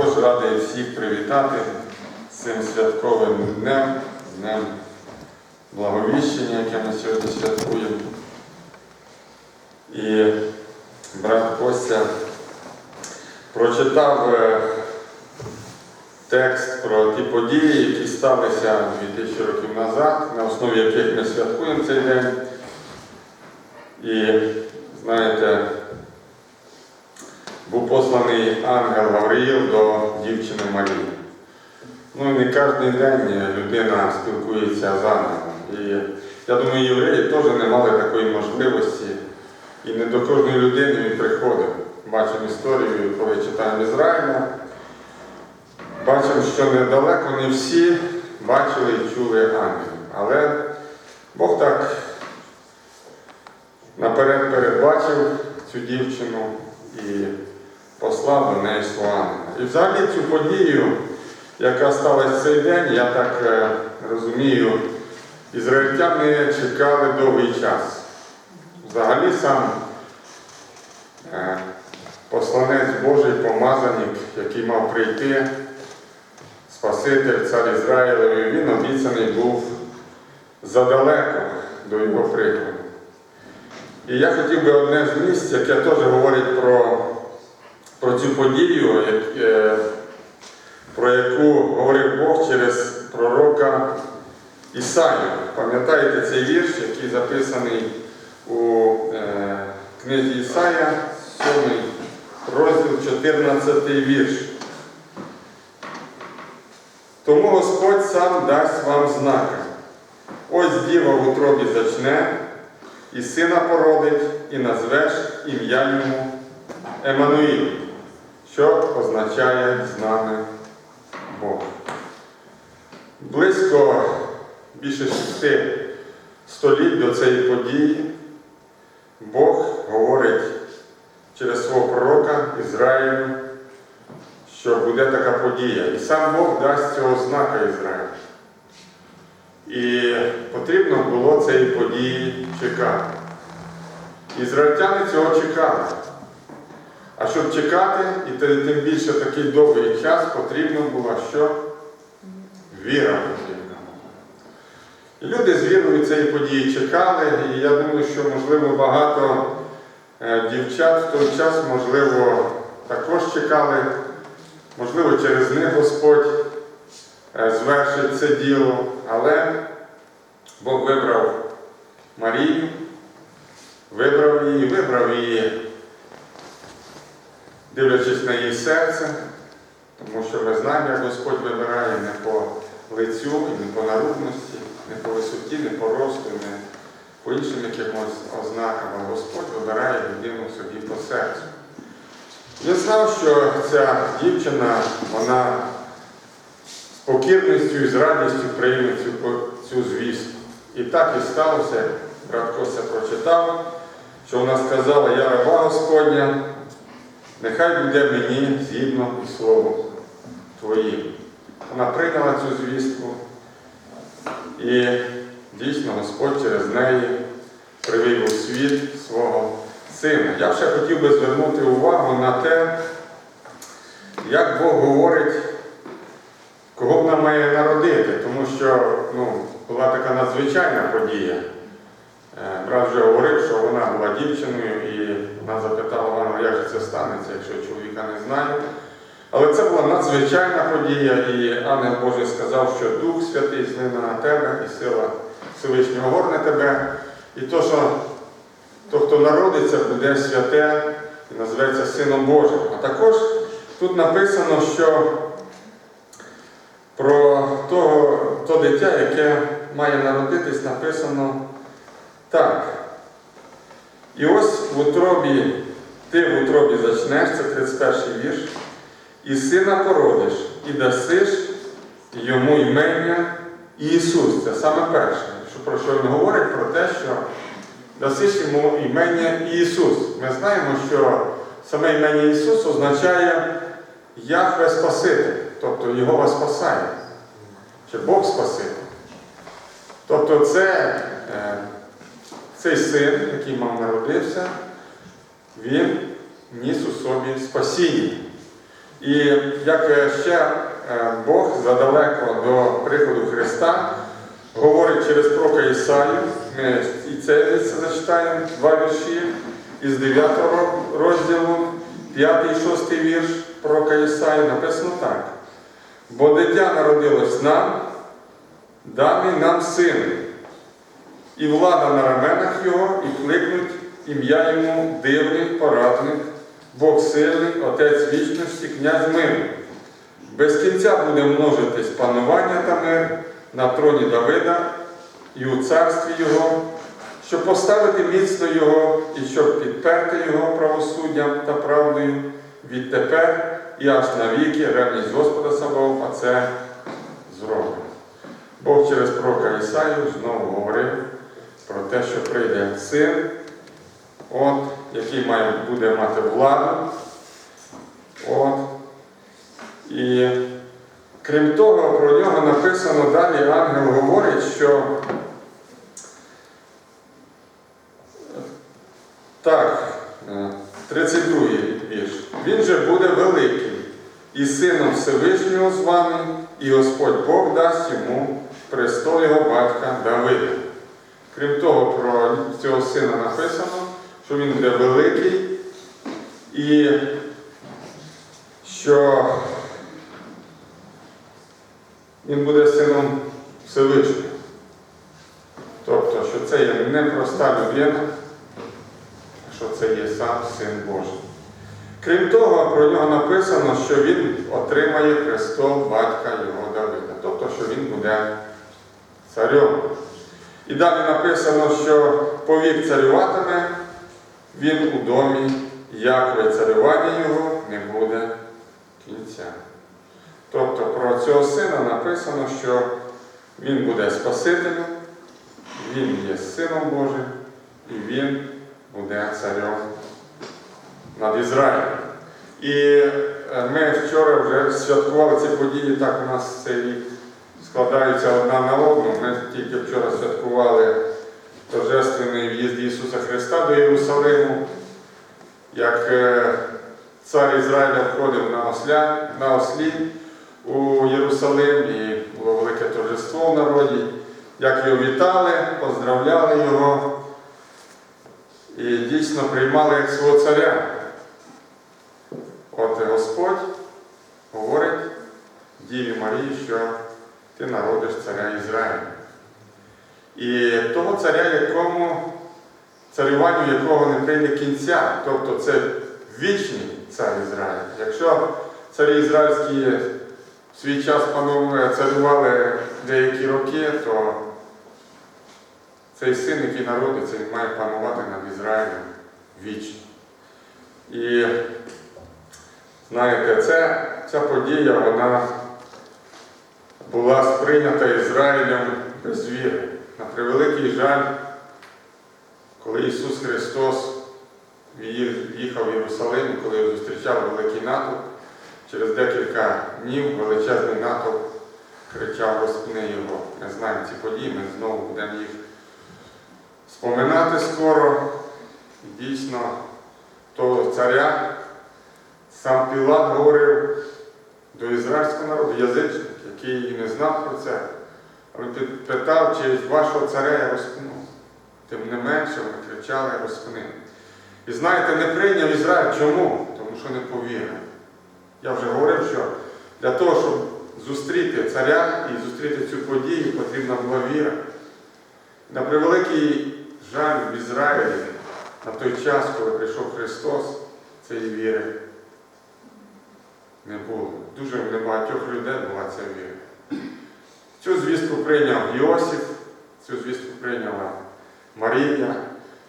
також радий всіх привітати цим святковим днем, днем благовіщення, яке ми сьогодні святкуємо. І брат Костя прочитав е, текст про ті події, які сталися 2000 років назад, на основі яких ми святкуємо цей день. І знаєте, був посланий ангел Гавриїл до дівчини Марії. Ну, не кожен день людина спілкується з ангелом. І я думаю, євреї теж не мали такої можливості. І не до кожної людини він приходив. Бачимо історію, коли читаємо Ізраїля. Бачимо, що недалеко не всі бачили і чули ангелів. Але Бог так наперед передбачив цю дівчину і послав до неї свого. І взагалі цю подію, яка сталася в цей день, я так е, розумію, ізраїльтяни чекали довгий час. Взагалі сам е, посланець Божий помазаник, який мав прийти, Спаситель, цар Ізраїлеві, він обіцяний був задалеко до його приходу. І я хотів би одне з місць, яке теж говорить про, про цю подію, е, про яку говорив Бог через пророка Ісаю. Пам'ятаєте цей вірш, який записаний у е, книзі Ісая, 7 розділ 14 вірш. Тому Господь сам дасть вам знаки. Ось діва в утробі зачне, і сина породить, і назвеш ім'я йому Еммануїл, що означає з нами Бог. Близько більше шести століть до цієї події Бог говорить через свого пророка Ізраїлю, що буде така подія. І сам Бог дасть цього знака Ізраїлю. І потрібно було цієї події чекати. Ізраїльтяни цього чекали. А щоб чекати, і тим більше такий довгий час, потрібно було що? Віра потрібна. І люди з вірою цієї події чекали, і я думаю, що, можливо, багато е, дівчат в той час, можливо, також чекали, можливо, через них Господь е, звершить це діло, але Бог вибрав Марію, вибрав її, вибрав її, дивлячись на її серце, тому що ми знаємо, як Господь вибирає не по лицю не по наружності, не по висоті, не по росту, не по іншим якимось ознакам, а Господь вибирає людину собі по серцю. Він знав, що ця дівчина, вона з покірністю і з радістю прийме цю, цю звістку. І так і сталося, брат Костя прочитав, що вона сказала, я раба Господня, нехай буде мені згідно із словом Твоїм. Вона прийняла цю звістку, і дійсно Господь через неї привів у світ свого сина. Я ще хотів би звернути увагу на те, як Бог говорить, кого вона має народити, тому що ну, була така надзвичайна подія. Е, Брат вже говорив, що вона була дівчиною і вона запитала Івана, як же це станеться, якщо чоловіка не знаю. Але це була надзвичайна подія, і ангел Божий сказав, що Дух Святий злине на тебе, і сила Всевишнього горне тебе. І то, що то, хто народиться, буде святе і називається Сином Божим. А також тут написано, що про того, то дитя, яке має народитись, написано. І ось в утробі, ти в утробі зачнеш, це 31 вірш, і сина породиш, і дасиш йому імення Ісус. Це саме перше, що про що він говорить, про те, що дасиш йому імення Ісус. Ми знаємо, що саме імення Ісус означає Яхве Спаситель, тобто Його вас спасає, чи Бог Спаситель. Тобто це, е, цей син, який мав народився, він ніс у собі спасіння. І як е, ще е, Бог задалеко до приходу Христа говорить через пророка Ісаю, ми і це зачитаємо, два вірші із 9 розділу, 5 і 6 вірш пророка Ісаї написано так. Бо дитя народилось нам, даний нам син, і влада на раменах його, і кликнуть ім'я йому дивний порадник, Бог сильний, Отець вічності, князь миру. Без кінця буде множитись панування та мир на троні Давида і у царстві Його, щоб поставити міцно Його і щоб підперти Його правосуддям та правдою відтепер і аж навіки ревність Господа Саваофа це зробить. Бог через пророка Ісаю знову говорив про те, що прийде син, от, який має, буде мати владу. От. І крім того, про нього написано далі ангел говорить, що так, е, 32 вірш. Він же буде великий, і сином Всевишнього званий, і Господь Бог дасть йому престол його батька Давида. Крім того, про цього сина написано, що він буде великий і що він буде сином Всевишнього. Тобто, що це є не проста людина, що це є сам Син Божий. Крім того, про нього написано, що він отримає престол батька його Давида, тобто, що він буде царем. І далі написано, що повік царюватиме він у домі, як царювання його не буде кінця. Тобто про цього сина написано, що він буде Спасителем, він є Сином Божим і він буде царем над Ізраїлем. І е, ми вчора вже святкували ці події, так у нас цей рік складаються одна на одну. Ми тільки вчора святкували торжественний в'їзд Ісуса Христа до Єрусалиму, як е, цар Ізраїля входив на, осля, на ослі у Єрусалим, і було велике торжество в народі, як його вітали, поздравляли його і дійсно приймали як свого царя. От Господь говорить Діві Марії, що ти народиш царя Ізраїля. І того царя, якому, царюванню якого не прийде кінця, тобто це вічний цар Ізраїля. Якщо царі ізраїльські в свій час панове царювали деякі роки, то цей син, який народиться, він має панувати над Ізраїлем вічно. І знаєте, це, ця подія, вона була сприйнята Ізраїлем без віри. На превеликий жаль, коли Ісус Христос їхав в Єрусалим, коли його зустрічав великий натовп, через декілька днів величезний натовп кричав розпни його. Ми знаємо ці події, ми знову будемо їх споминати скоро. Дійсно, того царя сам Пілат говорив до ізраїльського народу, язичник, який не знав про це, але питав, чи вашого царя я розпну. Тим не менше вони кричали розпни. І знаєте, не прийняв Ізраїль. Чому? Тому що не повірив. Я вже говорив, що для того, щоб зустріти царя і зустріти цю подію, потрібна була віра. На превеликий жаль в Ізраїлі на той час, коли прийшов Христос, цієї віри не було. Дуже в небагатьох людей була ця віра. Звістку прийняв Йосиф, цю звістку прийняла Марія,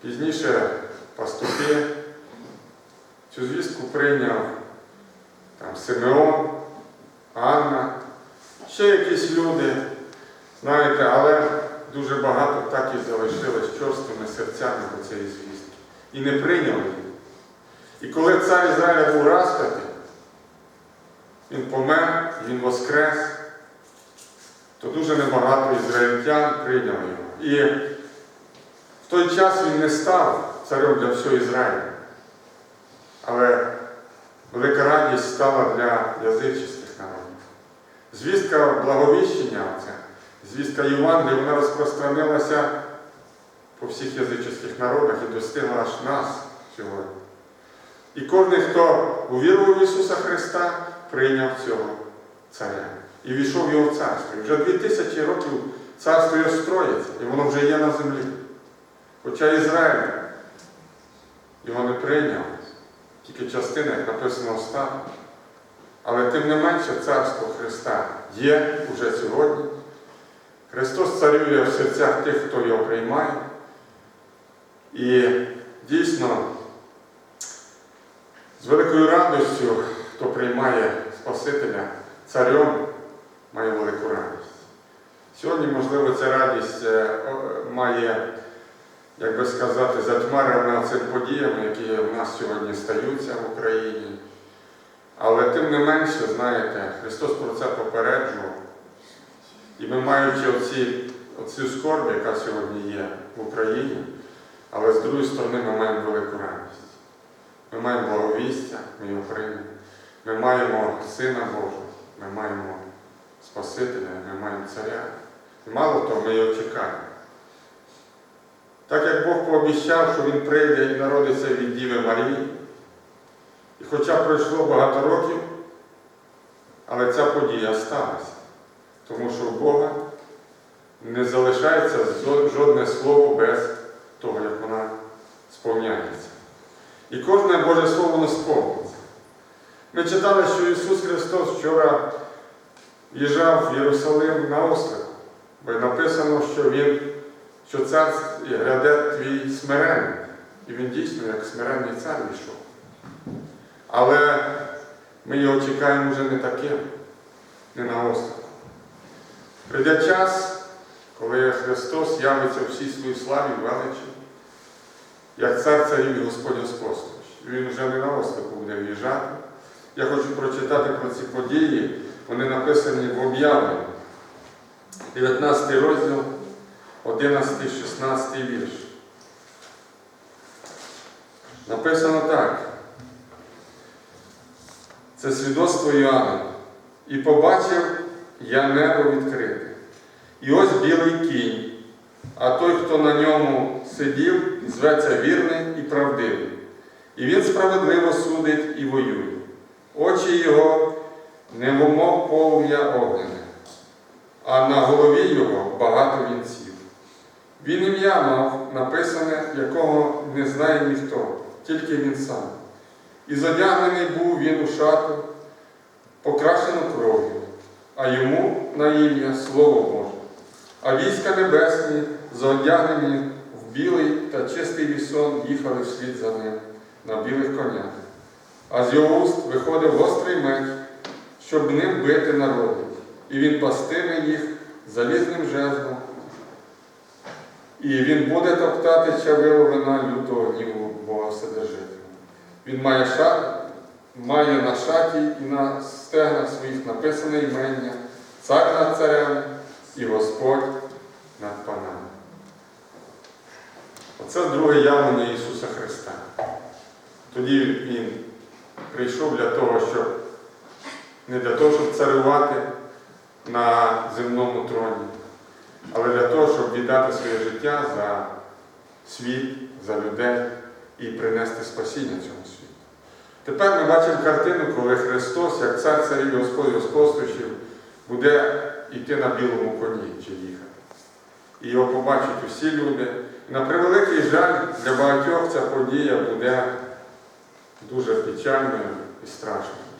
пізніше пастухи. Цю звістку прийняв там, Симеон, Анна, ще якісь люди, знаєте, але дуже багато так і залишилось чорствими серцями до цієї звістки. І не прийняли її. І коли цар Ізраїля був розп'ятий, він помер, він воскрес, то дуже небагато ізраїльтян прийняли його. І в той час він не став царем для всього Ізраїля. Але велика радість стала для язичних народів. Звістка благовіщення, оце, звістка Євангелія, вона розпространилася по всіх язичних народах і достигла аж нас сьогодні. І кожен, хто увірував в Ісуса Христа, прийняв цього царя і війшов його в царство. І вже дві тисячі років царство його строїться, і воно вже є на землі. Хоча Ізраїль його не прийняв, тільки частина, як написано в. Але тим не менше царство Христа є уже сьогодні. Христос царює в серцях тих, хто його приймає. І дійсно з великою радістю, хто приймає Спасителя царем, має велику радість. Сьогодні, можливо, ця радість е, має, як би сказати, затьмарена цим подіями, які в нас сьогодні стаються в Україні. Але тим не менше, знаєте, Христос про це попереджував. І ми маючи оці, оцю скорбь, яка сьогодні є в Україні, але з другої сторони ми маємо велику радість. Ми маємо благовістя, ми його приймемо. Ми маємо Сина Божого, ми маємо Спасителя, ми маємо Царя. І мало того, ми його чекаємо. Так як Бог пообіцяв, що Він прийде і народиться від Діви Марії, і хоча пройшло багато років, але ця подія сталася. Тому що в Бога не залишається жодне слово без того, як вона сповняється. І кожне Боже Слово воно сповниться. Ми читали, що Ісус Христос вчора їжджав в Єрусалим на ослику, бо написано, що Він, що цар гряде твій смиренний. І він дійсно, як смиренний цар війшов. Але ми його чекаємо вже не таким, не на ослику. Прийде час, коли Христос явиться у всій своїй славі величі, як цар царів і Господь Господствуючий. Він вже не на ослику буде в'їжджати. Я хочу прочитати про ці події. Вони написані в об'явленні. 19 розділ, 11-16 вірш. Написано так. Це свідоцтво Іоанна. І побачив я небо відкрите. І ось білий кінь, а той, хто на ньому сидів, зветься вірний і правдивий. І він справедливо судить і воює. Очі його немов полум'я огнене, а на голові його багато вінців. Він ім'я мав написане, якого не знає ніхто, тільки він сам. І задягнений був він у шату, покрашену кров'ю, а йому на ім'я Слово Боже. А війська небесні, заодягнені в білий та чистий вісон, їхали вслід за ним на білих конях. А з його уст виходив гострий меч, щоб ним бити народи. І він пастиме їх залізним жезлом. І він буде топтати чавило вина лютого гніву Бога Вседержителя. Він має шат, має на шаті і на стегнах своїх написане імення, цар над царем і Господь над панами. Оце друге явлення Ісуса Христа. Тоді Він прийшов для того, щоб не для того, щоб царювати на земному троні, але для того, щоб віддати своє життя за світ, за людей і принести спасіння цьому світу. Тепер ми бачимо картину, коли Христос, як цар царів Господь Господствуючий, буде йти на білому коні чи їхати. І його побачать усі люди. На превеликий жаль, для багатьох ця подія буде дуже печальною і страшною.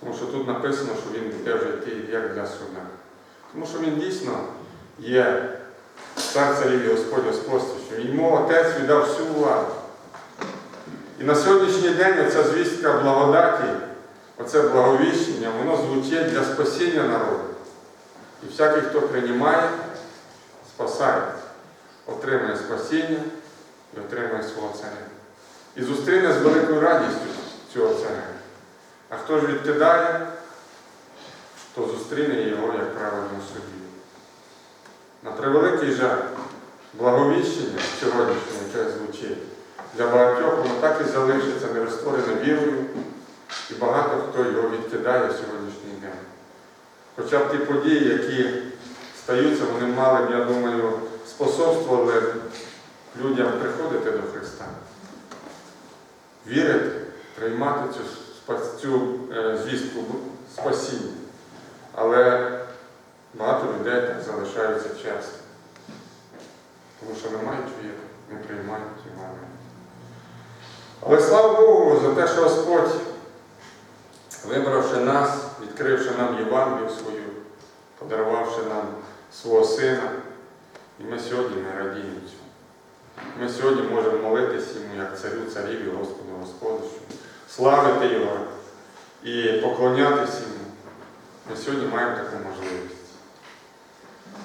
Тому що тут написано, що він буде йти як для суда. Тому що він дійсно є цар царів і Господь Господствуючий. Йому Отець віддав всю владу. І на сьогоднішній день оця звістка благодаті, оце благовіщення, воно звучить для спасіння народу. І всякий, хто приймає, спасається, отримає спасіння і отримає свого царя. І зустріне з великою радістю цього царя. А хто ж відкидає, то зустріне його, як правильно судді. На превеликий жаль, благовіщення сьогоднішнє, яке звучить, для багатьох воно так і залишиться нерозтворене вірою, І багато хто його відкидає сьогоднішній день. Хоча б ті події, які стаються, вони мали б, я думаю, способствували людям приходити до Христа, вірити, приймати цю, цю е, звістку спасіння. Але багато людей так залишаються часто. Тому що не мають віри, не приймають Євангелія. Але слава Богу за те, що Господь, вибравши нас, відкривши нам Євангелію свою, подарувавши нам свого Сина, і ми сьогодні не радіємо цьому. Ми сьогодні можемо молитися йому як царю царів і Господу Господу, славити Його і поклонятися йому. Ми сьогодні маємо таку можливість.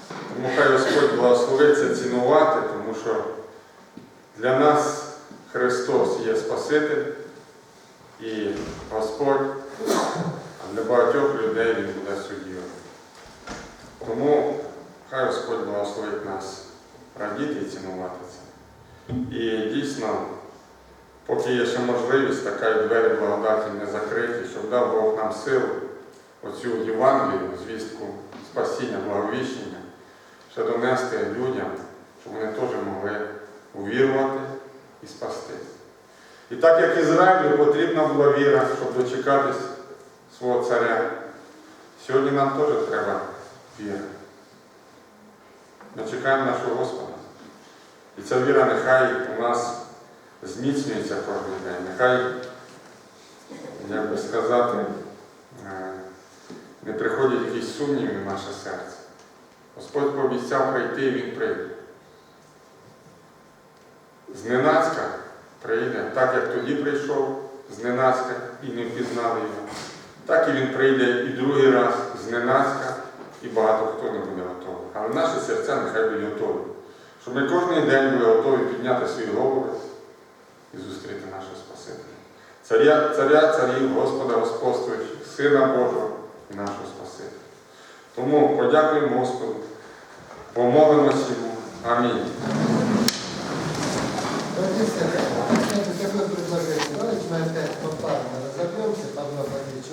Тому хай Господь благословить це цінувати, тому що для нас Христос є Спаситель і Господь, а для багатьох людей Він буде суддєю. Тому хай Господь благословить нас радіти і цінувати це. І дійсно, поки є ще можливість, така і двері благодаті не закриті, щоб дав Бог нам силу оцю Євангелію, звістку спасіння, благовіщення, ще донести людям, щоб вони теж могли увірувати і спастись. І так як Ізраїлю потрібна була віра, щоб дочекатись свого царя, сьогодні нам теж треба віра. Ми чекаємо нашого Господа. І ця віра нехай у нас зміцнюється кожен день. Нехай, як би сказати, е, не приходять якісь сумніви в наше серце. Господь пообіцяв прийти, і Він прийде. Зненацька прийде, так як тоді прийшов, зненацька і не впізнали його. Так і він прийде і другий раз зненацька, і багато хто не буде готовий. Але наші серця нехай будуть готові. Щоб ми кожен день були готові підняти свої голови і зустріти нашого Спасителя. Царя, царя царів, Господа Господствуючих, Сина Божого і нашого Спасителя. Тому подякуємо Господу, помолимося йому. Амінь. Братья и сестры, это такое предложение. Давайте мы опять